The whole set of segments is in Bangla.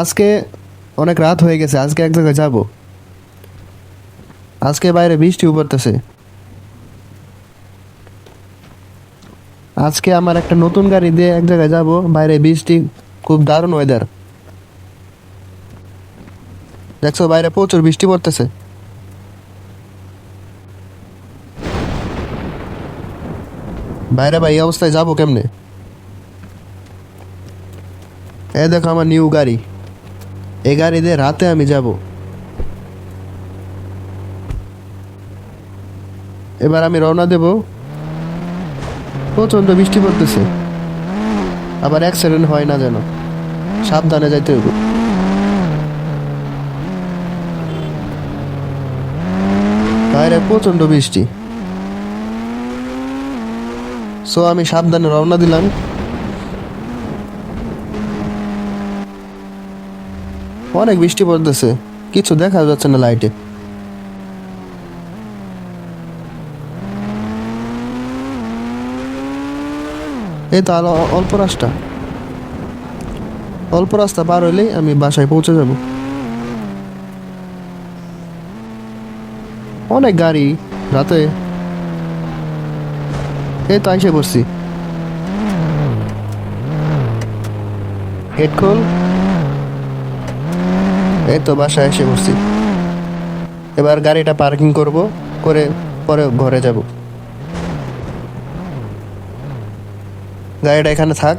আজকে অনেক রাত হয়ে গেছে, আজকে এক জায়গায় যাব। আজকে বাইরে বৃষ্টি পড়তেছে। আজকে আমার একটা নতুন গাড়ি দিয়ে এক জায়গায় যাব, বাইরে বৃষ্টি, খুব দারুণ ওয়েদার দেখছ, বাইরে প্রচুর বৃষ্টি পড়তেছে। বাইরে ভাই অবস্থায় যাব কেমনে? এ দেখো আমার নিউ গাড়ি। গাড়ি দিয়ে রাতে আমি যাব। এবার আমি রওনা দেব। প্রচণ্ড বৃষ্টি পড়তেছে। আবার অ্যাক্সিডেন্ট হয় না যেন। সাবধানে যাইতে হবে বাইরে প্রচণ্ড বৃষ্টি। সো আমি সাবধানে রওনা দিলাম। অনেক বৃষ্টি পড়তেছে। কিছু দেখা যাচ্ছে না লাইটে এই তো আর অল্প রাস্তা। অল্প রাস্তা পার হইলেই আমি বাসায় পৌঁছে যাব। অনেক গাড়ি রাতে। এই তো আইসে পড়ছি। হেড খোল এই তো বাসায় এসে পড়ছি। এবার গাড়িটা পার্কিং করব, করে পরে ঘরে যাব। গাড়িটা এখানে থাক।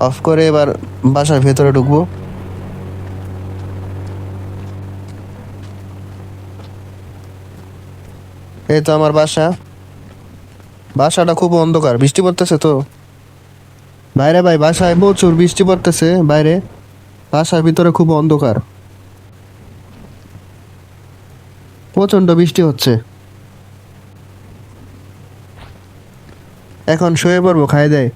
অফ করে এবার বাসার ভেতরে ঢুকবো। এই তো আমার বাসা। বাসাটা খুব অন্ধকার, বৃষ্টি পড়তেছে তো। বাইরে ভাই, বাসায় প্রচুর বৃষ্টি পড়তেছে বাইরে। বাসার ভিতরে খুব অন্ধকার। প্রচণ্ড বৃষ্টি হচ্ছে। এখন শুয়ে পড়ব খাই দেয়।